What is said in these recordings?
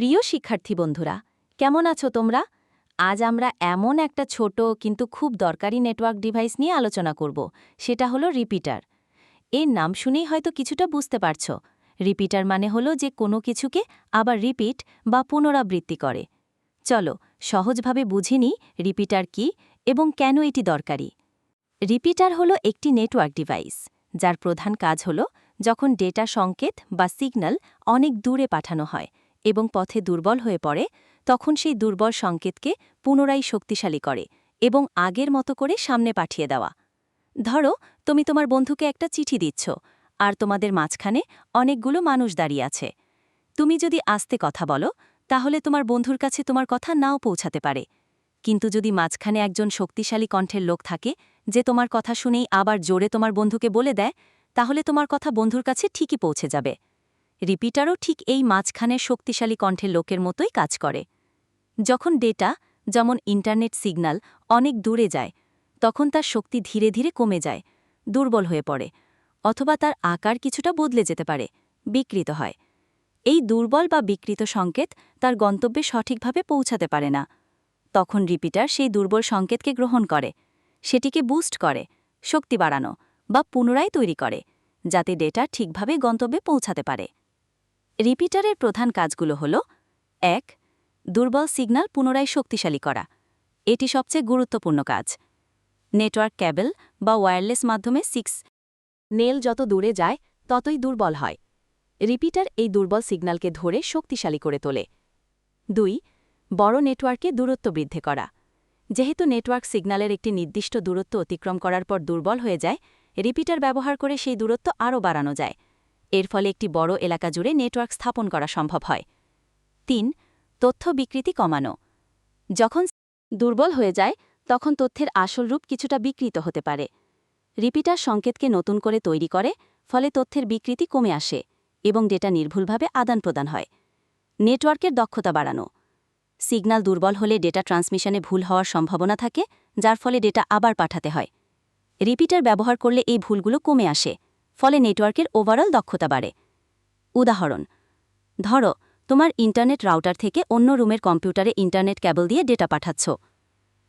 প্রিয় শিক্ষার্থী বন্ধুরা, কেমন আছো তোমরা? আজ আমরা এমন একটা ছোট কিন্তু খুব দরকারি নেটওয়ার্ক ডিভাইস নিয়ে আলোচনা করব, সেটা হলো রিপিটার এর নাম শুনেই হয়তো কিছুটা বুঝতে পারছ। রিপিটার মানে হলো যে কোনো কিছুকে আবার রিপিট বা পুনরাবৃত্তি করে। চলো, সহজভাবে বুঝে নিই রিপিটার কি এবং কেন এটি দরকারি। রিপিটার হলো একটি নেটওয়ার্ক ডিভাইস যার প্রধান কাজ হল যখন ডেটা সংকেত বা সিগন্যাল অনেক দূরে পাঠানো হয়। এবং পথে দুর্বল হয়ে পড়ে, তখন সেই দুর্বল সংকেতকে পুনরায় শক্তিশালী করে এবং আগের মতো করে সামনে পাঠিয়ে দেওয়া। ধরো, তুমি তোমার বন্ধুকে একটা চিঠি দিচ্ছ, আর তোমাদের মাঝখানে অনেকগুলো মানুষ দাঁড়িয়ে আছে। তুমি যদি আস্তে কথা বলো, তাহলে তোমার বন্ধুর কাছে তোমার কথা নাও পৌঁছাতে পারে। কিন্তু যদি মাঝখানে একজন শক্তিশালী কণ্ঠের লোক থাকে, যে তোমার কথা শুনেই আবার জোরে তোমার বন্ধুকে বলে দেয়, তাহলে তোমার কথা বন্ধুর কাছে ঠিকই পৌঁছে যাবে। রিপিটারও ঠিক এই মাঝখানের শক্তিশালী কণ্ঠের লোকের মতোই কাজ করে। যখন ডেটা, যেমন ইন্টারনেট সিগন্যাল অনেক দূরে যায়, তখন তার শক্তি ধীরে ধীরে কমে যায়, দুর্বল হয়ে পড়ে, অথবা তার আকার কিছুটা বদলে যেতে পারে, বিকৃত হয়। এই দুর্বল বা বিকৃত সংকেত তার গন্তব্যে সঠিকভাবে পৌঁছাতে পারে না। তখন রিপিটার সেই দুর্বল সংকেতকে গ্রহণ করে, সেটিকে বুস্ট করে, শক্তি বাড়ানো বা পুনরায় তৈরি করে, যাতে ডেটা ঠিকভাবে গন্তব্যে পৌঁছাতে পারে। রিপিটারের প্রধান কাজগুলো হল, এক, দুর্বল সিগন্যাল পুনরায় শক্তিশালী করা। এটি সবচেয়ে গুরুত্বপূর্ণ কাজ। নেটওয়ার্ক ক্যাবেল বা ওয়্যারলেস মাধ্যমে সিক্স, নেল যত দূরে যায়, ততই দুর্বল হয়। রিপিটার এই দুর্বল সিগন্যালকে ধরে শক্তিশালী করে তোলে। দুই, বড় নেটওয়ার্কে দূরত্ব বৃদ্ধি করা। যেহেতু নেটওয়ার্ক সিগন্যালের একটি নির্দিষ্ট দূরত্ব অতিক্রম করার পর দুর্বল হয়ে যায়, রিপিটার ব্যবহার করে সেই দূরত্ব আরও বাড়ানো যায়। এর ফলে একটি বড় এলাকা জুড়ে নেটওয়ার্ক স্থাপন করা সম্ভব হয়। তিন, তথ্য বিকৃতি কমানো। যখন দুর্বল হয়ে যায়, তখন তথ্যের আসল রূপ কিছুটা বিকৃত হতে পারে। রিপিটার সংকেতকে নতুন করে তৈরি করে, ফলে তথ্যের বিকৃতি কমে আসে এবং ডেটা নির্ভুলভাবে আদান প্রদান হয়। নেটওয়ার্কের দক্ষতা বাড়ানো। সিগন্যাল দুর্বল হলে ডেটা ট্রান্সমিশনে ভুল হওয়ার সম্ভাবনা থাকে, যার ফলে ডেটা আবার পাঠাতে হয়। রিপিটার ব্যবহার করলে এই ভুলগুলো কমে আসে। ফলে নেটওয়ার্কের ওভারঅল দক্ষতা বাড়ে। উদাহরণ, ধরো, তোমার ইন্টারনেট রাউটার থেকে অন্য রুমের কম্পিউটারে ইন্টারনেট ক্যাবল দিয়ে ডেটা পাঠাচ্ছ।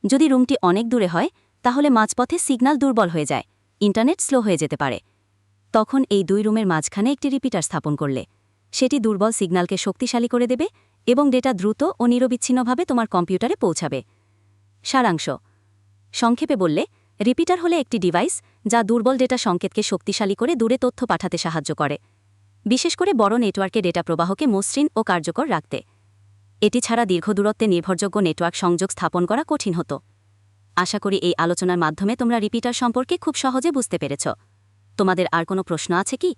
যদি রুমটি অনেক দূরে হয়, তাহলে মাঝপথে সিগন্যাল দুর্বল হয়ে যায়, ইন্টারনেট স্লো হয়ে যেতে পারে। তখন এই দুই রুমের মাঝখানে একটি রিপিটার স্থাপন করলে, সেটি দুর্বল সিগন্যালকে শক্তিশালী করে দেবে এবং ডেটা দ্রুত ও নিরবিচ্ছিন্নভাবে তোমার কম্পিউটারে পৌঁছাবে। সারাংশ, সংক্ষেপে বললে রিপিটার হলে একটি ডিভাইস, যা দুর্বল ডেটা সংকেতকে শক্তিশালী করে দূরে তথ্য পাঠাতে সাহায্য করে, বিশেষ করে বড় নেটওয়ার্কে ডেটা প্রবাহকে মসৃণ ও কার্যকর রাখতে। এটি ছাড়া দীর্ঘ দূরত্বে নির্ভরযোগ্য নেটওয়ার্ক সংযোগ স্থাপন করা কঠিন হতো। আশা করি এই আলোচনার মাধ্যমে তোমরা রিপিটার সম্পর্কে খুব সহজে বুঝতে পেরেছ। তোমাদের আর কোনো প্রশ্ন আছে কি?